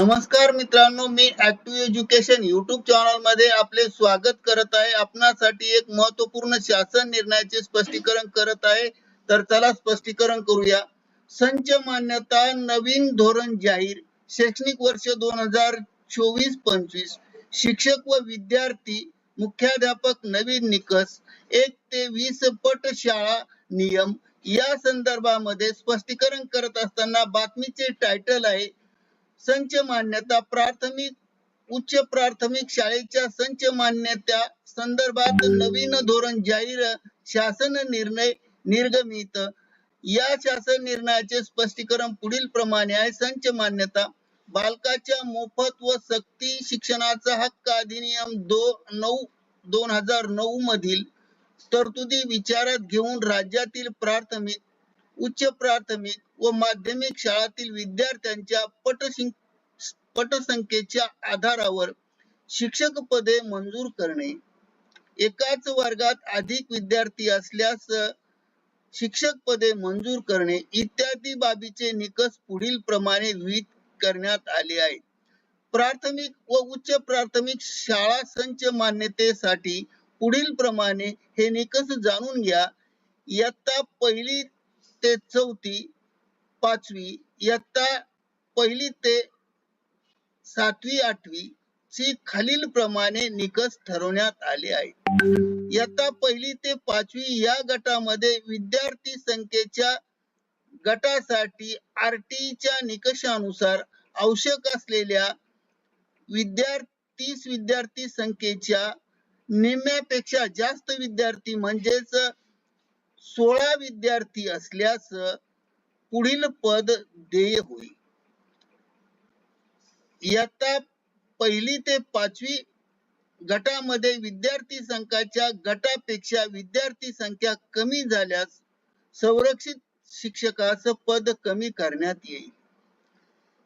नमस्कार मित्रांनो मी ऍक्टिव्ह एज्युकेशन युट्यूब चॅनलमध्ये आपले स्वागत करत आहे. आपणासाठी एक महत्त्वपूर्ण शासन निर्णयाचे स्पष्टीकरण करत आहे. तर चला स्पष्टीकरण करूया. संच मान्यता नवीन धोरण जाहीर. शैक्षणिक वर्ष दोन हजार चोवीस पंचवीस. शिक्षक व विद्यार्थी मुख्याध्यापक नवीन निकष एक ते वीस पट शाळा नियम. या संदर्भामध्ये स्पष्टीकरण करत असताना बातमीचे टायटल आहे संच मान्यता प्राथमिक उच्च प्राथमिक शाळेच्या संच मान्यता संदर्भात नवीन धोरण जाहीर शासन निर्णय निर्गमित. या शासन निर्णयाचे स्पष्टीकरण पुढील प्रमाणे आहे. संच मान्यता बालकाच्या मोफत व सक्ती शिक्षणाचा हक्क अधिनियम दो नऊ दोन हजार नऊ मधील तरतुदी विचारात घेऊन राज्यातील प्राथमिक उच्च प्राथमिक व माध्यमिक शाळातील विद्यार्थ्यांच्या पटसंख्येच्या आधारावर शिक्षक पदे मंजूर करणे. एकाच वर्गात अधिक विद्यार्थी असल्यास शिक्षक पदे मंजूर करणे इत्यादी बाबीचे निकष पुढील प्रमाणे विहित करण्यात आले आहेत. प्राथमिक व उच्च प्राथमिक शाळा संच मान्यतेसाठी पुढील प्रमाणे हे निकष जाणून घ्या. इयत्ता पहिली ते चौथी पाचवी इयत्ता पहिली ते सातवी आठवी ची खालील प्रमाणे निकष ठरवण्यात आले आहेत. इयत्ता पहिली ते पाचवी या गटामध्ये विद्यार्थी संख्येच्या गटासाठी आरटीच्या निकषानुसार आवश्यक असलेल्या विद्यार्थी विद्यार्थी संख्येच्या निम्म्यापेक्षा जास्त विद्यार्थी म्हणजेच सोळा विद्यार्थी असल्यास पुढील पद देय होईल. इयत्ता पहिली ते पाचवी गटामध्ये विद्यार्थी संख्याच्या गटापेक्षा विद्यार्थी संख्या कमी झाल्यास संरक्षित शिक्षकाचं पद कमी करण्यात येईल.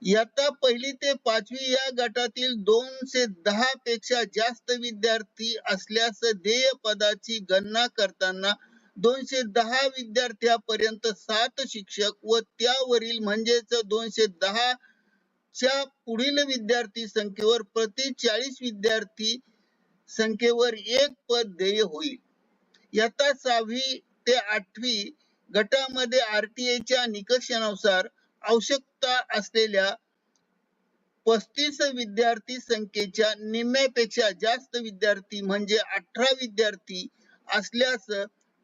इयत्ता पहिली ते पाचवी या गटातील दोनशे दहा पेक्षा जास्त विद्यार्थी असल्यास देय पदाची गणना करताना दोनशे दहा विद्यार्थ्यापर्यंत सात शिक्षक व त्यावरील म्हणजेच दोनशे दहा च्या पुढील विद्यार्थी संख्येवर प्रति चाळीस विद्यार्थी संख्येवर एक पद देय होईल. इयत्ता सहावी ते आठवी गटामध्ये आरटीएच्या निकषानुसार आवश्यकता असलेल्या पस्तीस विद्यार्थी संख्येच्या निम्म्यापेक्षा जास्त विद्यार्थी म्हणजे अठरा विद्यार्थी असल्यास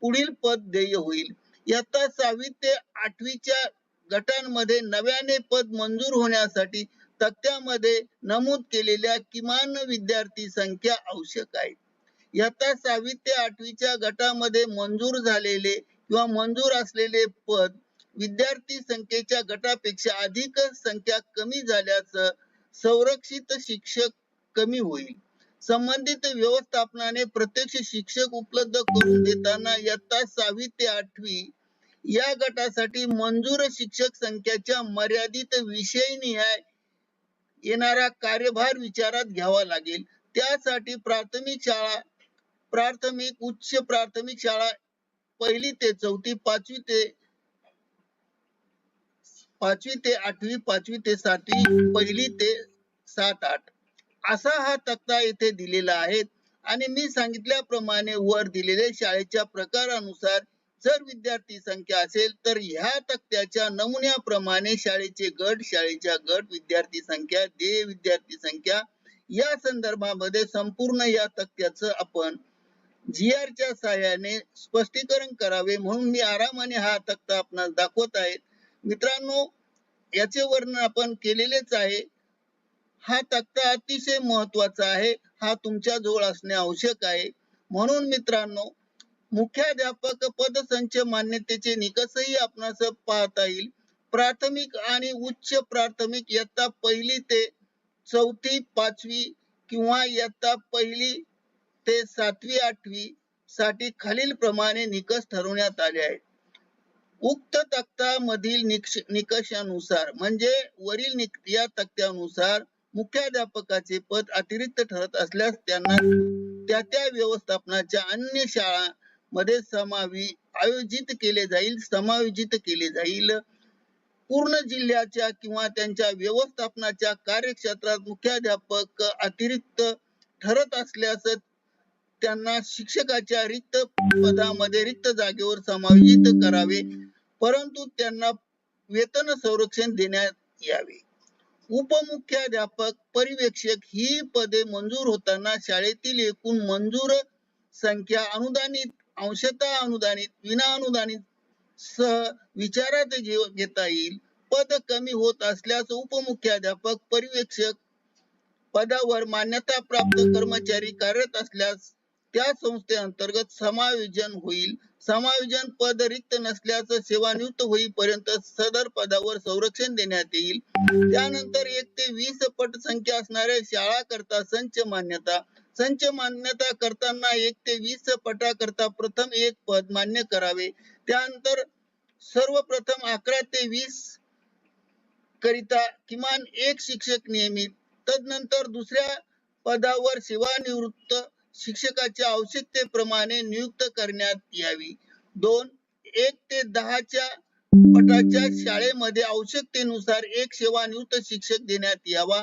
पुढील पद देय होईल. इयत्ता सहावी ते आठवीच्या गटांमध्ये नव्याने पद मंजूर होण्यासाठी तक्त्यामध्ये नमूद केलेल्या किमान विद्यार्थी संख्या आवश्यक आहे. इयत्ता सहावी ते आठवीच्या गटामध्ये मंजूर झालेले किंवा मंजूर असलेले पद विद्यार्थी संख्येच्या गटापेक्षा अधिक संख्या कमी झाल्यास संरक्षित शिक्षक कमी होईल. संबंधित व्यवस्थापनाने प्रत्यक्ष शिक्षक उपलब्ध करून देताना इयत्ता सहावी ते आठवी या गटासाठी मंजूर शिक्षक संख्याच्या मर्यादित विषय निहाय येणारा कार्यभार विचारात घ्यावा लागेल. त्यासाठी प्राथमिक शाळा प्राथमिक उच्च प्राथमिक शाळा पहिली ते चौथी पाचवी ते पाचवी ते आठवी पाचवी ते सातवी पहिली ते सात आठ. असा हा तक्ता येथे दिलेला आहे. आणि मी सांगितल्याप्रमाणे वर दिलेले शाळेच्या प्रकारानुसार जर विद्यार्थी संख्या असेल तर ह्या तक्त्याच्या नमुन्याप्रमाणे शाळेचे गट शाळेच्या गट विद्यार्थी संख्या देय विद्यार्थी संख्या या संदर्भामध्ये संपूर्ण या तक्त्याचं आपण जी आर च्या सहाय्याने स्पष्टीकरण करावे म्हणून मी आरामाने हा तक्ता आपणास दाखवत आहे. मित्रांनो याचे वर्णन आपण केलेलेच आहे. हा तक्ता अतिशय महत्त्वाचा आहे. हा तुमच्या जवळ असणे आवश्यक आहे. म्हणून मित्रांनो मुख्याध्यापक पदसंच मान्यतेचे निकषही आपणास पाहता येईल. प्राथमिक आणि उच्च प्राथमिक इयत्ता पहिली ते चौथी पाचवी किंवा इयत्ता पहिली ते सातवी आठवी साठी खालील प्रमाणे निकष ठरवण्यात आले आहेत. उक्त तक्ता तक्त्यामधील निकषानुसार म्हणजे वरील निक या तक्त्यानुसार मुख्याध्यापकाचे पद अतिरिक्त ठरत असल्यास त्यांना त्या त्या व्यवस्थापनाच्या अन्य शाळा मध्ये समावी आयोजित केले जाईल समायोजित केले जाईल. पूर्ण जिल्ह्याच्या किंवा त्यांच्या व्यवस्थापनाच्या कार्यक्षेत्रात मुख्याध्यापक अतिरिक्त ठरत असल्यास त्यांना शिक्षकाच्या रिक्त पदामध्ये रिक्त जागेवर समायोजित करावे परंतु त्यांना वेतन संरक्षण देण्यात यावे. उपमुख्याध्यापक पर्यवेक्षक ही पदे मंजूर होताना शाळेतील एकूण मंजूर संख्या अनुदानित अंशतः अनुदानित विना अनुदानित सह विचारात घेता येईल. पद कमी होत असल्यास उपमुख्याध्यापक पर्यवेक्षक पदावर मान्यता प्राप्त कर्मचारी कार्यरत असल्यास त्या संस्थेअंतर्गत समायोजन होईल. समायोजन पद रिक्त नसल्याचं सेवानिवृत्त होईपर्यंत सदर पदावर संरक्षण देण्यात येईल. त्यानंतर एक ते वीस पट संख्या असणाऱ्या शाळा करता संच मान्यता. संच मान्यता करताना एक ते वीस पटाकरता प्रथम एक पद मान्य करावे. त्यानंतर सर्वप्रथम अकरा ते वीस करिता किमान एक शिक्षक नियमित. तदनंतर दुसऱ्या पदावर सेवानिवृत्त शिक्षकाच्या आवश्यकतेप्रमाणे नियुक्त करण्यात यावी. दोन एक ते दहाच्या पटाच्या शाळेमध्ये आवश्यकतेनुसार एक सेवानिवृत्त शिक्षक देण्यात यावा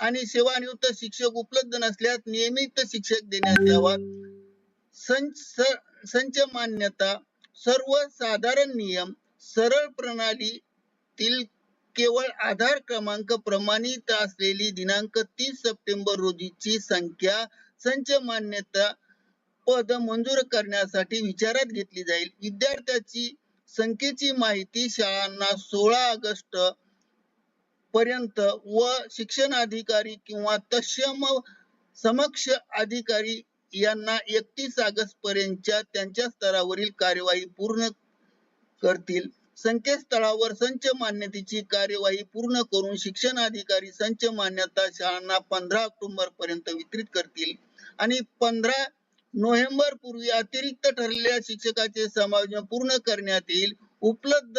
आणि सेवानिवृत्त शिक्षक उपलब्ध नसल्यास नियमित शिक्षक देण्यात यावा. संच संच मान्यता सर्वसाधारण नियम सरळ प्रणालीतील केवळ आधार क्रमांक प्रमाणित असलेली दिनांक तीस सप्टेंबर रोजीची संख्या संच मान्यता पद मंजूर करण्यासाठी विचारात घेतली जाईल. विद्यार्थ्याची संख्येची माहिती शाळांना सोळा ऑगस्ट पर्यंत व शिक्षण अधिकारी किंवा तत्सम समक्ष अधिकारी यांना एकतीस ऑगस्ट पर्यंतच्या त्यांच्या स्तरावरील कार्यवाही पूर्ण करतील. संकेतस्थळावर संच मान्यतेची कार्यवाही पूर्ण करून शिक्षण अधिकारी संच मान्यता शाळांना पंधरा ऑक्टोबर पर्यंत वितरित करतील. आणि पंधरा नोव्हेंबर पूर्वी अतिरिक्त ठरलेल्या शिक्षकाचे समायोजन पूर्ण करण्यात येईल. उपलब्ध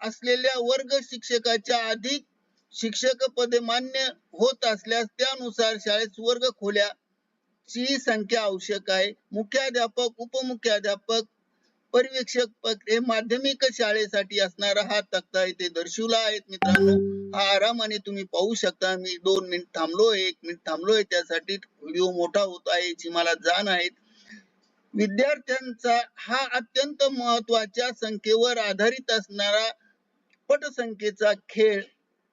असलेल्या वर्ग शिक्षकाच्या अधिक शिक्षक पदे मान्य होत असल्यास त्यानुसार शाळेत वर्ग खोल्या ची संख्या आवश्यक आहे. मुख्याध्यापक उपमुख्याध्यापक पर्यवेक्षक पद हे माध्यमिक शाळेसाठी असणारा हा तक्ता इथे दर्शवला आहेत मित्रांनो. हा आरामाने तुम्ही पाहू शकता. मी दोन मिनिट थांबलोय एक मिनिट थांबलोय. त्यासाठी व्हिडिओ मोठा होत आहे याची मला जाण आहे. विद्यार्थ्यांचा हा अत्यंत महत्त्वाच्या संख्येवर आधारित असणारा पटसंख्येचा खेळ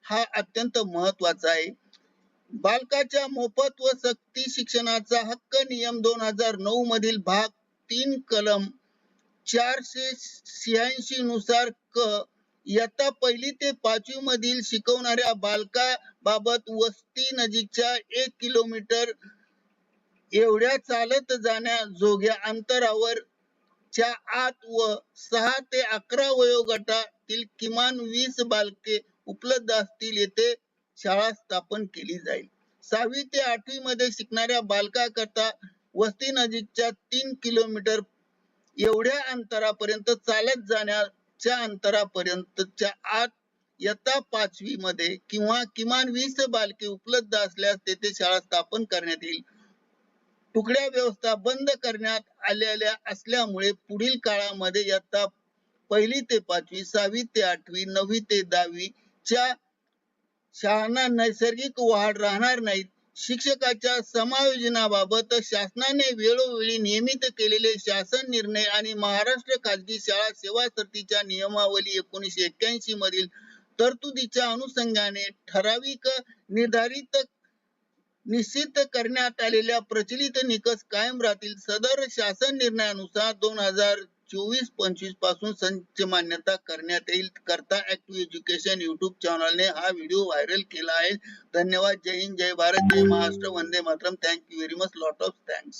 हा अत्यंत महत्त्वाचा आहे. बालकाच्या मोफत व सक्ती शिक्षणाचा हक्क नियम दोन हजार नऊ मधील भाग तीन कलम चारशे शहाऐंशी नुसार क. इयत्ता पहिली ते पाचवी मधील शिकवणाऱ्या बालकाबाबत वस्ती नजीकच्या एक किलोमीटर एवढ्या चालत जाण्याजोग्या अंतरावर च्या आत व सहा ते अकरा वयोगटातील किमान वीस बालके उपलब्ध असतील येथे शाळा स्थापन केली जाईल. सहावी ते आठवी मध्ये शिकणाऱ्या बालकाकरता वस्ती नजीकच्या तीन किलोमीटर एवढ्या अंतरापर्यंत चालत जाण्याच्या अंतरापर्यंतच्या आत इयत्ता पाचवी मध्ये किंवा किमान वीस बालके उपलब्ध असल्यास तेथे शाळा स्थापन करण्यात येईल. तुकड्या व्यवस्था बंद करण्यात आलेल्या असल्यामुळे पुढील काळामध्ये इयत्ता पहिली ते पाचवी सहावी ते आठवी नववी ते दहावी च्या शाळांना नैसर्गिक वाढ राहणार नाहीत. शिक्षकाच्या समायोजनाबाबत शासनाने वेळोवेळी नियमित केलेले शासन निर्णय आणि महाराष्ट्र खाजगी शाळा सेवा समितीच्या नियमावली एकोणीशे एक्क्याऐंशी मधील तरतुदीच्या अनुषंगाने ठराविक निर्धारित निश्चित करण्यात आलेल्या प्रचलित निकष कायम राहतील. सदर शासन निर्णयानुसार दोन हजार चोवीस पंचवीसपासून संच मान्यता करण्यात येईल. करता ऍक्टिव्ह एज्युकेशन युट्यूब चॅनलने हा व्हिडिओ व्हायरल केला आहे. धन्यवाद. जय हिंद. जय भारत. जय Maharashtra. Vande Mataram. Thank you very much lot of thanks